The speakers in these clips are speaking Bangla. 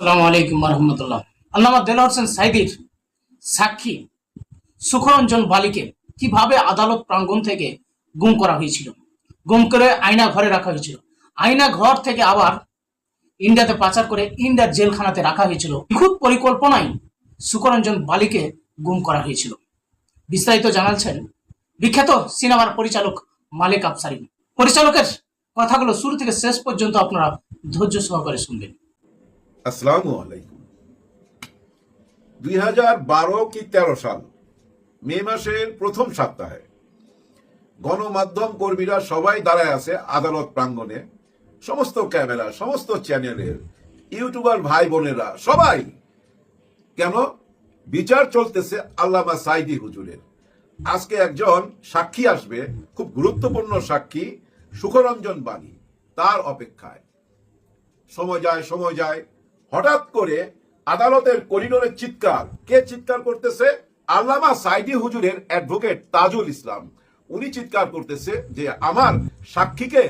আসসালামু আলাইকুম রহমতুল্লাহ আল্লামা দেলা হোসেন সাইদির সাক্ষী সুখরঞ্জন বালিকে কীভাবে আদালত প্রাঙ্গণ থেকে গুম করা হয়েছিল? গুম করে আয়না ঘরে রাখা হয়েছিল। আয়না ঘর থেকে আবার ইন্ডিয়াতে পাচার করে ইন্ডিয়ার জেলখানাতে রাখা হয়েছিল। নিখুঁত পরিকল্পনায় সুখরঞ্জন বালিকে গুম করা হয়েছিল। বিস্তারিত জানাচ্ছেন বিখ্যাত সিনেমার পরিচালক মালিক আফসারি। পরিচালকের কথাগুলো শুরু থেকে শেষ পর্যন্ত আপনারা ধৈর্য সহকারে শুনবেন। আসসালামু আলাইকুম। দুই হাজার বারো কি তেরো সাল? মে মাসের প্রথম সপ্তাহে গণমাধ্যম কর্মীরা সবাই দাঁড়ায় আছে আদালত প্রাঙ্গণে। সমস্ত ক্যামেরা, সমস্ত চ্যানেলের ইউটিউবার ভাই বোনেরা সবাই। কেন? বিচার চলতেছে আল্লামা সাইদি হুজুরের। আজকে একজন সাক্ষী আসবে, খুব গুরুত্বপূর্ণ সাক্ষী, সুখরঞ্জন বাণী, তার অপেক্ষায়। সময় যায় সময় যায় হঠাৎ করে আদালতের করিডোরের চিৎকার। কে চিৎকার করতেছে? আল্লামা সাইদি হুজুরের অ্যাডভোকেট তাজুল ইসলাম। উনি চিৎকার করতেছে যে, আমার সাক্ষীকে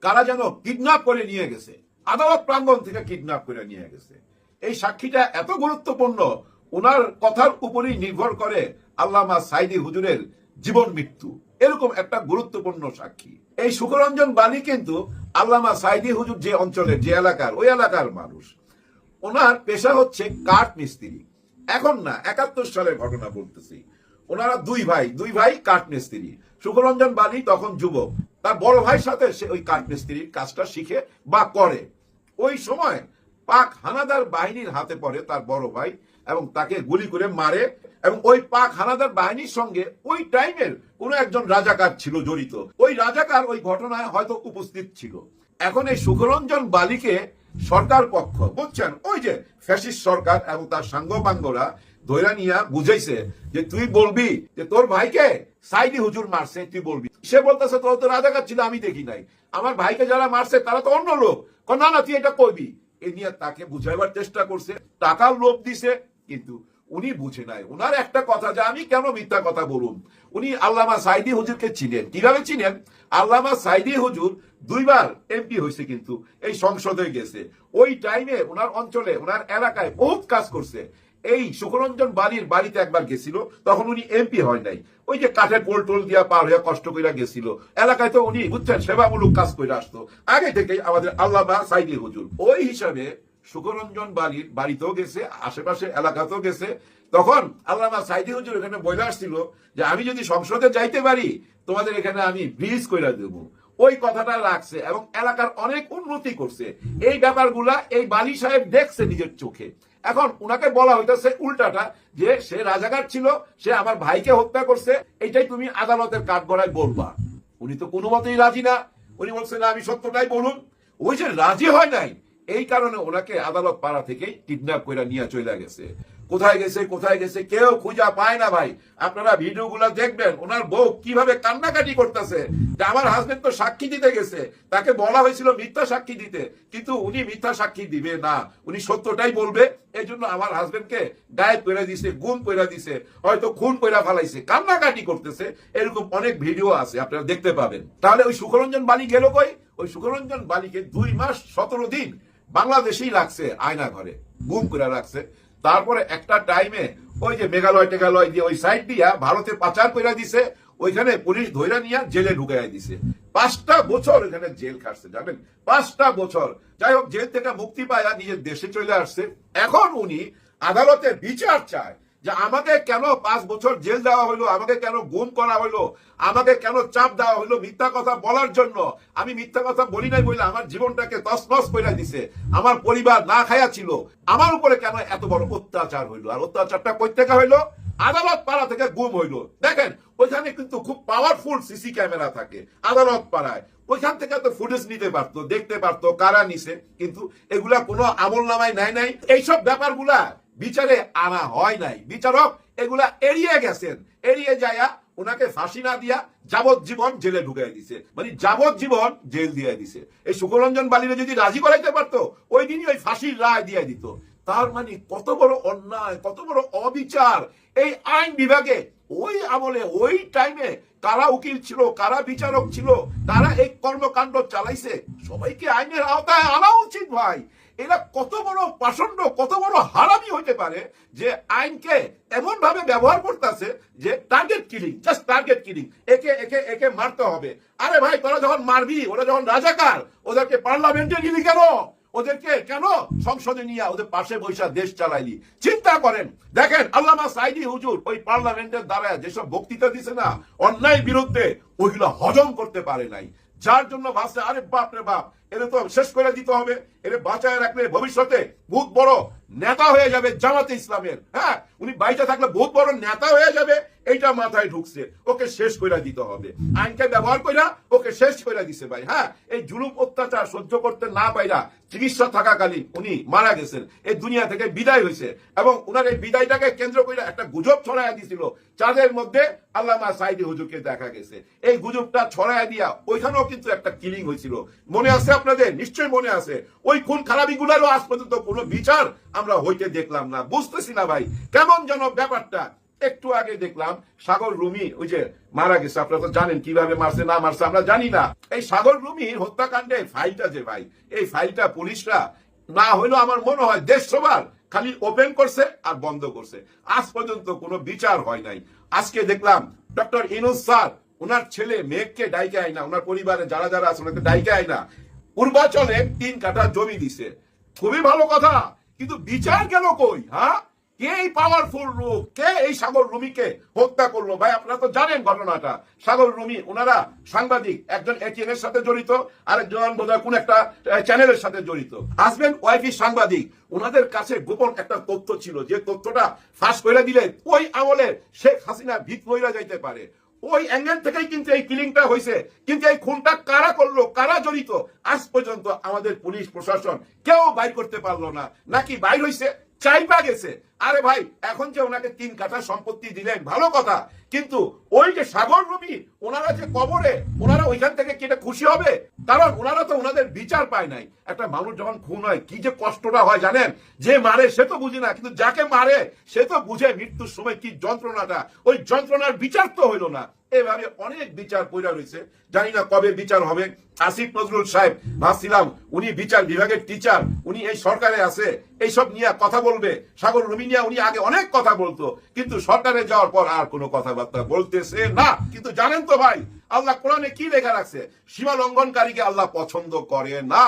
কারা যেন কিডন্যাপ করে নিয়ে গেছে। আদালত প্রাঙ্গণ থেকে কিডন্যাপ করে নিয়ে গেছে। এই সাক্ষীটা এত গুরুত্বপূর্ণ ওনার কথার উপরেই নির্ভর করে আল্লামা সাইদি হুজুরের জীবন মৃত্যু। এরকম একটা গুরুত্বপূর্ণ সাক্ষী। এই সুখরঞ্জন বাণী কিন্তু আল্লামা সাইদি হুজুর যে অঞ্চলের, যে এলাকার, ওই এলাকার মানুষ। ওনার পেশা হচ্ছে কাঠ মিস্ত্রি। এখন না, একাত্তর সালের ঘটনা বলতেছি। ওনারা দুই ভাই দুই ভাই কাঠ মিস্ত্রি। সুখরঞ্জন বাণী তখন যুবক। তার বড় ভাইয়ের সাথে সে ওই কাঠ মিস্ত্রির কাজটা শিখে বা করে। ওই সময় পাক হানাদার বাহিনীর হাতে পড়ে তার বড় ভাই এবং তাকে গুলি করে মারে এবং ওই পাক হানাদার বাহিনীর সঙ্গে ওই টাইমের কোন একজন রাজাকার ছিল জড়িত। ওই রাজাকার ওই ঘটনায় হয়তো উপস্থিত ছিল। এখন এই সুখরঞ্জন বালিকে সরকার পক্ষ, বুঝছেন? ওই যে ফ্যাসিস্ট সরকার এবং তার সাঙ্গপাঙ্গরা ধৈরা বুঝাইছে যে তুই বলবি যে তোর ভাইকে সাইডি হুজুর মারছে, তুই বলবি। সে বলতেছে, তোর তো রাজাকার ছিল, আমি দেখি নাই। আমার ভাইকে যারা মারছে, তারা তো অন্য লোক। না না, তুই এটা কইবি। এ নিয়ে তাকে বুঝাইবার চেষ্টা করছে, টাকার লোভ দিছে, কিন্তু উনি বুঝে নাই। ওনার একটা কথা যে আমি কেন মিথ্যা কথা বলুন? উনি আল্লামা সাইদি হুজুরকে চিনেন। কীভাবে চিনেন? আল্লামা সাইদি হুজুর দুইবার এমপি হয়েছে কিন্তু, এই সংসদে গেছে। ওই টাইমে ওনার অঞ্চলে ওনার এলাকায় বহুত কাজ করছে। এই সুখরঞ্জন বাড়ির বাড়িতে একবার গেছিল, তখন উনি এমপি হয় নাই। ওই যে কাঠের পোল টোল দিয়া পার হয়ে কষ্ট কইরা গেছিল। এলাকায় তো উনি বুঝছেন, সেবামূলক কাজ করে আসতো। আগে থেকেই আমাদের আল্লামা সাইদি হুজুর। ওই হিসাবে সুখরঞ্জন বাড়ির বাড়িতেও গেছে আশেপাশে এলাকাতেও গেছে। তখন আল্লামা সাইদি হুজুর এখানে বলে আসছিল যে, আমি যদি সংসদে যাইতে পারি, তোমাদের এখানে আমি ব্রিজ কইরা দেবো। ওই কথাটা রাখছে এবং এলাকার অনেক উন্নতি করছে। এই ব্যাপারগুলা এই বালি সাহেব দেখছে নিজের চোখে। এখন উনাকে বলা হইতেছে উল্টাটা যে, সে রাজাকার ছিল, সে আমার ভাইকে হত্যা করছে এটাই তুমি আদালতের কাঠগড়ায় বলবা। উনি তো কোনো মতেই রাজি না। উনি বলছেন আমি সত্যটাই বলুন। ওই যে রাজি হয় নাই এই কারণে ওনাকে আদালত পাড়া থেকেই কিডন্যাপ করে নিয়ে চলে গেছে। কোথায় গেছে কোথায় গেছে, কেউ খুঁজা পায় না ভাই। আপনারা ভিডিওগুলো দেখবেন, ওনার বউ কীভাবে কান্নাকাটি করতেছে আমার হাজবেন্ড তো সাক্ষী দিতে গেছে। তাকে বলা হয়েছিল মিথ্যা সাক্ষী দিতে, কিন্তু উনি মিথ্যা সাক্ষী দিবে না। উনি সত্যটাই বলবে এই জন্য আমার হাজবেন্ডকে গায়েব করে দিছে, গুম করে দিছে, হয়তো খুন করে ফেলাইছে, কান্নাকাটি করতেছে। এরকম অনেক ভিডিও আছে, আপনারা দেখতে পাবেন। তাহলে ওই সুখরঞ্জন বাণী গেল কই? ওই সুখরঞ্জন বাণীকে দুই মাস সতেরো দিন বাংলাদেশেই লাগছে আয়না ঘরে। গুম করে রাখছে। তারপরে একটা টাইমে ওই যে মেঘালয় টেঘালয় দিয়ে ওই সাইড দিয়া ভারতে পাচার করে দিছে, ওইখানে পুলিশ ধৈরা নিয়ে জেলে ঢুকাই দিছে। পাঁচটা বছর ওইখানে জেল খাটছে, জানেন? পাঁচটা বছর। যাই হোক, জেল থেকে মুক্তি পায় নিজের দেশে চলে আসছে। এখন উনি আদালতে বিচার চায়। যে আমাকে কেন পাঁচ বছর জেল দেওয়া হলো আমাকে কেন গুম করা হলো আমাকে কেন চাপ দেওয়া হলো মিথ্যা কথা বলার জন্য? আমি মিথ্যা কথা বলি নাই বলে আমার জীবনটাকে তসনস করে দিছে। আমার পরিবার না খায়া ছিল। আমার উপরে কেন এত বড় অত্যাচার হইল? আর অত্যাচারটা কই থেকে হইল? আদালত পাড়া থেকে গুম হইল। দেখেন, ওইখানে কিন্তু খুব পাওয়ারফুল সিসি ক্যামেরা থাকে, আদালত পাড়ায়। ওইখান থেকে তো ফুটেজ নিতে পারতো, দেখতে পারতো কারা নিছে। কিন্তু এগুলা কোনো আমল নামায় নাই নাই। এইসব ব্যাপারগুলা বিচারে আনা হয় নাই। বিচারক এগুলা এড়িয়ে গেছেন। এড়িয়ে যায়া ওনাকে ফাঁসি না দিয়া যাবজ্জীবন জেলে ঢুকাই দিছে। মানে যাবজ্জীবন জেল দিয়ে দিছে। এই সুখরঞ্জন বালিরে যদি রাজি করাইতে পারতো, ওই দিনই ওই ফাঁসির রায় দিয়ে দিত। তার মানে কত বড় অন্যায়, কত বড় অবিচার। এই আইন বিভাগে ওই আমলে, ওই টাইমে কারা উকিল ছিল, কারা বিচারক ছিল, তারা এই কর্মকাণ্ড চালাইছে। সবাইকে আইনের আওতায় আনা উচিত ভাই। এরা কত বড় পাষণ্ড, কত বড় হারামি হইতে পারে যে আইনকে এমন ভাবে ব্যবহার করতেছে যে target killing just target killing একে একে একে মারতে হবে। আরে ভাই, তোরা যখন মারবি, ওরা যখন রাজাকার, ওদেরকে পার্লামেন্টে নিবি কেন? ওদেরকে কেন সংসদে নিয়ে ওদের পাশে বৈশা দেশ চালাইলি? চিন্তা করেন। দেখেন, আল্লামা সাইদি হুজুর ওই পার্লামেন্টের দ্বারা যেসব বক্তৃতা দিছে না, অন্যায় বিরুদ্ধে ওইগুলো হজম করতে পারে নাই। যার জন্য ভাবছে, আরে বাপ রে বাপ এদের তো শেষ করে দিতে হবে। এদের বাঁচায় রাখলে ভবিষ্যতে বহুত বড় নেতা হয়ে যাবে জামাতে ইসলামের। হ্যাঁ উনি বাইচে থাকলে বহুত বড় নেতা হয়ে যাবে, এইটা মাথায় ঢুকছে। ওকে শেষ করে দিতে হবে। আইনকে ব্যবহার কইরা ওকে শেষ করে দিছে ভাই। হ্যাঁ এই জুলুম অত্যাচার সহ্য করতে না পাইরা চিকিৎসা থাকাকালীন উনি মারা গেছেন। এই দুনিয়া থেকে বিদায় হয়েছে এবং উনার এই বিদায়টাকে কেন্দ্র করে একটা গুজব ছড়াইয়া দিছিল। চাঁদের মধ্যে আল্লামা সাইদি হুজুরকে দেখা গেছে। এই গুজবটা ছড়াইয়া দিয়া ওইখানেও কিন্তু একটা কিলিং হয়েছিল। মনে আছে আপনাদের, নিশ্চয়ই মনে আছে। ওই খুন খারাপিগুলারও আজ পর্যন্ত কোনো বিচার আমরা হইতে দেখলাম না। বুঝতেছি না ভাই, কেমন যেন ব্যাপারটা। একটু আগে দেখলাম, সাগর রুমি, ওই যে মারা গেছে, আপনারা তো জানেন কীভাবে মারছে, না মারছে, আমরা জানি না। এই সাগর রুমির হত্যাকাণ্ডে ফাইলটা যে ভাই, এই ফাইলটা পুলিশরা, না হইলেও আমার মনে হয় দেশ সবার খালি ওপেন করছে আর বন্ধ করছে। আজ পর্যন্ত কোনো বিচার হয় নাই। আজকে দেখলাম, ডক্টর ইনুস স্যার ওনার ছেলে মেঘকে ডাইকে আয় না ওনার পরিবারে যারা যারা আছে, ওনাকে ডাইকে আয় না পূর্বাচলে তিন কাঠা জমি দিছে। খুবই ভালো কথা, কিন্তু বিচার গেল কই হ্যাঁ? কে এই পাওয়ারফুল লোক কে এই সাগর রুমিকে হত্যা করল? ভাই, আপনারা তো জানেন ঘটনাটা। সাগর রুমি, ওনারা সাংবাদিক, একজন এটিএন এর সাথে জড়িত, আরেকজন বোধহয় কোন একটা চ্যানেলের সাথে জড়িত। হাজবেন্ড ওয়াইফি সাংবাদিক। ওনাদের কাছে গোপন একটা তথ্য ছিল, যে তথ্যটা ফাঁস করে দিলে ওই আমলে শেখ হাসিনা ভিত মহিলা যাইতে পারে। ওই অ্যাঙ্গেল থেকেই কিন্তু এই কিলিংটা হয়েছে। কিন্তু এই খুনটা কারা করল? কারা জড়িত? আজ পর্যন্ত আমাদের পুলিশ, প্রশাসন কেউ বাইর করতে পারল না। নাকি বাইর হয়েছে চাইপা গেছে। আরে ভাই, এখন যে ওনাকে তিন কাঠা সম্পত্তি দিলেন, ভালো কথা। কিন্তু ওই যে সাগর রবি ওনারা যে কবরে, ওনারা ওইখান থেকে কেটে খুশি হবে? কারণ ওনারা তো ওনাদের বিচার পায় নাই। একটা মানুষ যখন খুন হয়, কি যে কষ্টটা হয় জানেন? যে মারে, সে তো বুঝে না। কিন্তু যাকে মারে, সে তো বুঝে মৃত্যুর সময় কি যন্ত্রণাটা। ওই যন্ত্রণার বিচার তো হইল না। এভাবে অনেক বিচার পড়া রয়েছে জানি না কবে বিচার হবে। আসিফ নজরুল সাহেব, ভাবছিলাম উনি বিচার বিভাগের টিচার উনি এই সরকারে আছে, এইসব নিয়ে কথা বলবে। সাগর রুমি নিয়ে উনি আগে অনেক কথা বলতো, কিন্তু সরকারে যাওয়ার পর আর কোনো কথাবার্তা বলতেছে না। কিন্তু জানেন তো ভাই, আল্লাহ কোরআনে কি লেখা রাখছে? সীমা লঙ্ঘনকারীকে আল্লাহ পছন্দ করে না।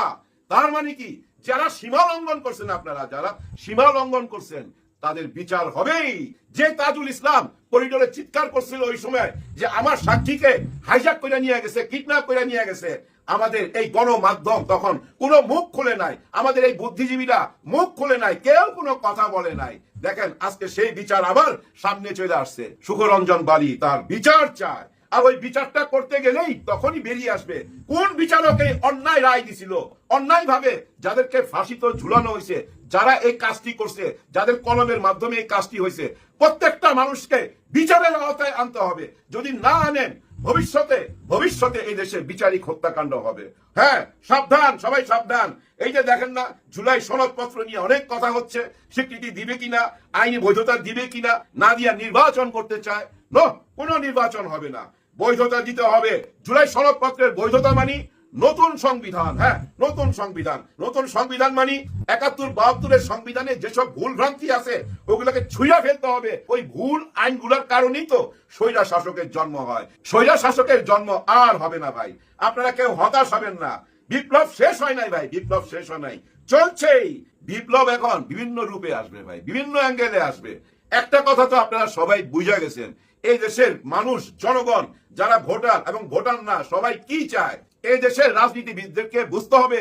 তার মানে কি? যারা সীমা লঙ্ঘন করছেন আপনারা, যারা সীমা লঙ্ঘন করছেন তাদের বিচার হবেই। যে তাজুল ইসলাম করিডোরে চিৎকার করছিল ওই সময় যে আমার সাক্ষীকে হাইজাক করে নিয়ে গেছে কিডন্যাপ করে নিয়ে গেছে, আমাদের এই গণমাধ্যম তখন কোনো মুখ খুলে নাই। আমাদের এই বুদ্ধিজীবীরা মুখ খুলে নাই, কেউ কোনো কথা বলে নাই। দেখেন, আজকে সেই বিচার আবার সামনে চলে আসছে। সুখরঞ্জন বালি তার বিচার চায়। আর ওই বিচারটা করতে গেলেই তখনই বেরিয়ে আসবে। কোন বিচারক অন্যায় রায় দিছিল? অন্যায় ভাবে যাদেরকে ফাঁসিতে ঝুলানো হয়েছে, যারা এই কাজটি করছে, যাদের কলমের মাধ্যমে এই কাজটি হয়েছে, প্রত্যেকটা মানুষকে বিচারের আওতায় আনতে হবে। যদি না আনেন, ভবিষ্যতে ভবিষ্যতে এই দেশে বিচারিক হত্যাকাণ্ড হবে। হ্যাঁ সাবধান, সবাই সাবধান। এই যে দেখেন না, জুলাই সনদপত্র নিয়ে অনেক কথা হচ্ছে, স্বীকৃতি দিবে কিনা, আইনি বৈধতা দিবে কিনা, না দিয়া নির্বাচন করতে চায়, নো, কোনো নির্বাচন হবে না। বৈধতা দিতে হবে। জুলাই সনদপত্রের বৈধতা মানি নতুন সংবিধান হ্যাঁ নতুন সংবিধান। নতুন সংবিধান মানি একাত্তর বাহাত্তরের সংবিধানে যেসব ভুল ভ্রান্তি আছে, ওগুলোকে ছুঁয়া ফেলতে হবে। ওই ভুল আইনগুলোর কারণেই তো স্বৈরা শাসকের জন্ম হয়। স্বৈরা শাসকের জন্ম আর হবে না ভাই। আপনারা কেউ হতাশ হবেন না। বিপ্লব শেষ হয় নাই ভাই, বিপ্লব শেষ হয় নাই। চলছেই। বিপ্লব এখন বিভিন্ন রূপে আসবে ভাই, বিভিন্ন অ্যাঙ্গেলে আসবে। একটা কথা তো আপনারা সবাই বুঝে গেছেন এই দেশের মানুষ, জনগণ, যারা ভোটার এবং ভোটার না, সবাই কি চায়? এই দেশের রাজনীতিবিদদেরকে বুঝতে হবে।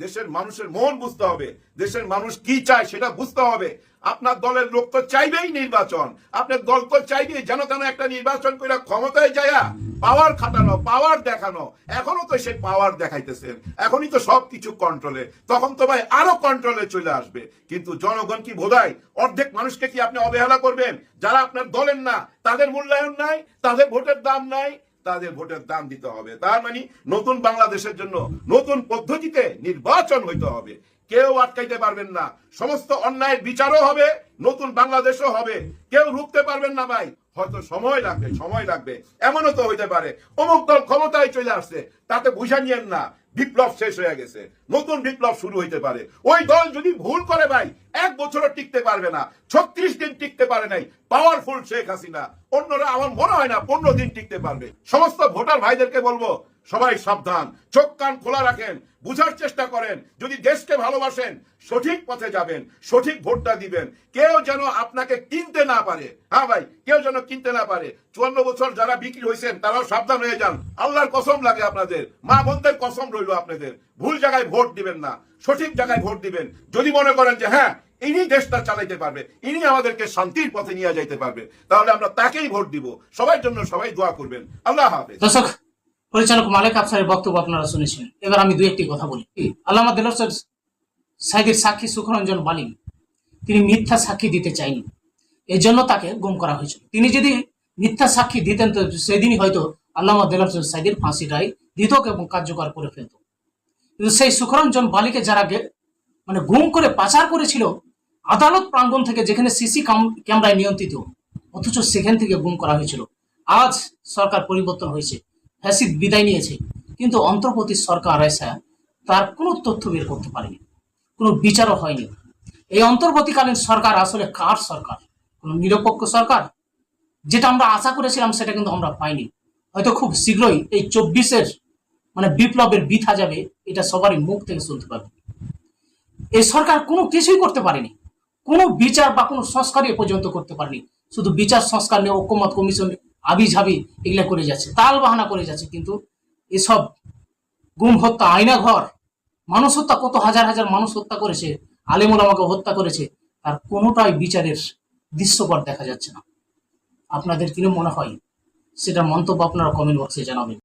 দেশের মানুষের মন বুঝতে হবে। দেশের মানুষ কি চায় সেটা বুঝতে হবে। আপনার দলের লোক তো চাইবেই নির্বাচন। আপনার দল তো চাইবেই যেন তেন একটা নির্বাচন করে ক্ষমতায় যায়া পাওয়ার খাটানো পাওয়ার দেখানো। এখনও তো সেই পাওয়ার দেখাইতেছেন। এখনই তো সবকিছু কন্ট্রোলে তখন তো ভাই আরও কন্ট্রোলে চলে আসবে। কিন্তু জনগণ কি বোধায় অর্ধেক মানুষকে কি আপনি অবহেলা করবেন? যারা আপনার দলের না, তাদের মূল্যায়ন নাই, তাদের ভোটের দাম নাই, তাদের ভোটের দাম দিতে হবে। তার মানে নতুন বাংলাদেশের জন্য নতুন পদ্ধতিতে নির্বাচন হইতে হবে। কেউ আটকাইতে পারবেন না। সমস্ত অন্যায়ের বিচারও হবে, নতুন বাংলাদেশও হবে। কেউ রুখতে পারবেন না ভাই। হয়তো সময় লাগবে সময় লাগবে। এমনও তো হইতে পারে। অমুক দল ক্ষমতায় চলে আসছে, তাতে বুঝা নিয়েন না, বিপ্লব শেষ হয়ে গেছে। নতুন বিপ্লব শুরু হইতে পারে। ওই দল যদি ভুল করে ভাই, এক বছরও টিকতে পারবে না। ছত্রিশ দিন টিকতে পারে নাই। পাওয়ারফুল শেখ হাসিনা। অন্যরা আমার মনে হয় না পনেরো দিন টিকতে পারবে। সমস্ত ভোটার ভাইদেরকে বলব সবাই সাবধান, চোখ কান খোলা রাখেন, বুঝার চেষ্টা করেন, যদি দেশকে ভালোবাসেন, সঠিক পথে যাবেন, সঠিক ভোটটা দিবেন। কেউ যেন আপনাকে কিনতে না পারে। হ্যাঁ ভাই, কেউ যেন কিনতে না পারে। চুয়ান্ন বছর যারা বিক্রি হয়েছেন, তারাও সাবধান হয়ে যান। আল্লাহর কসম লাগে আপনাদের। মা বোনদের কসম রইল আপনাদের। ভুল জায়গায় ভোট দিবেন না, সঠিক জায়গায় ভোট দিবেন। যদি মনে করেন যে হ্যাঁ ইনি দেশটা চালাইতে পারবে, ইনি আমাদেরকে শান্তির পথে নিয়ে যাইতে পারবে, তাহলে আমরা তাকেই ভোট দিব। সবার জন্য সবাই দোয়া করবেন। আল্লাহ হাফেজ। পরিচালক মালেক আফসারের বক্তব্য আপনারা শুনেছেন। এবার আমি দু একটি কথা বলি। আল্লামা দিলর সাইদের সাক্ষী সুখরঞ্জন বালিম তিনি মিথ্যা সাক্ষী দিতে চাইনি। এই জন্য তাকে গুম করা হয়েছিল। তিনি যদি মিথ্যা সাক্ষী দিতেন তো সেদিনই হয়তো আল্লামা দিলর সাইদের ফাঁসি রায় দিত এবং কার্যকর করে ফেলত। কিন্তু সেই সুখরঞ্জন বালিকে যারা মানে গুম করে পাচার করেছিল আদালত প্রাঙ্গণ থেকে যেখানে সিসি ক্যামেরায় নিয়ন্ত্রিত অথচ সেখান থেকে গুম করা হয়েছিল। আজ সরকার পরিবর্তন হয়েছে। ফ্যাসিদ বিদায় নিয়েছে, কিন্তু অন্তর্বর্তী সরকার এসে তার কোনো তথ্য বের করতে পারেনি, কোনো বিচারও হয়নি। এই অন্তর্বর্তীকালীন সরকার আসলে কার সরকার? কোনো নিরপেক্ষ সরকার? যেটা আমরা আশা করেছিলাম সেটা কিন্তু আমরা পাইনি। হয়তো খুব শীঘ্রই এই চব্বিশের মানে বিপ্লবের বিথা যাবে, এটা সবারই মুখ থেকে শুনতে পাবে। এই সরকার কোনো কিছুই করতে পারেনি। কোনো বিচার বা কোনো সংস্কারই পর্যন্ত করতে পারেনি। শুধু বিচার সংস্কার নিয়ে ঐক্যমত কমিশন আবি ঝাবি এগুলো করে যাচ্ছে, তাল বাহানা করে যাচ্ছে, কিন্তু এসব গুম হত্যা, আয়না ঘর, মানুষ হত্যা, কত হাজার হাজার মানুষ হত্যা করেছে আলেমুল আমাকে হত্যা করেছে, তার কোনোটাই বিচারের দৃশ্যপট দেখা যাচ্ছে না। আপনাদের কিনে মনে হয়? সেটা মন্তব্য আপনারা কমেন্ট বক্সে জানাবেন।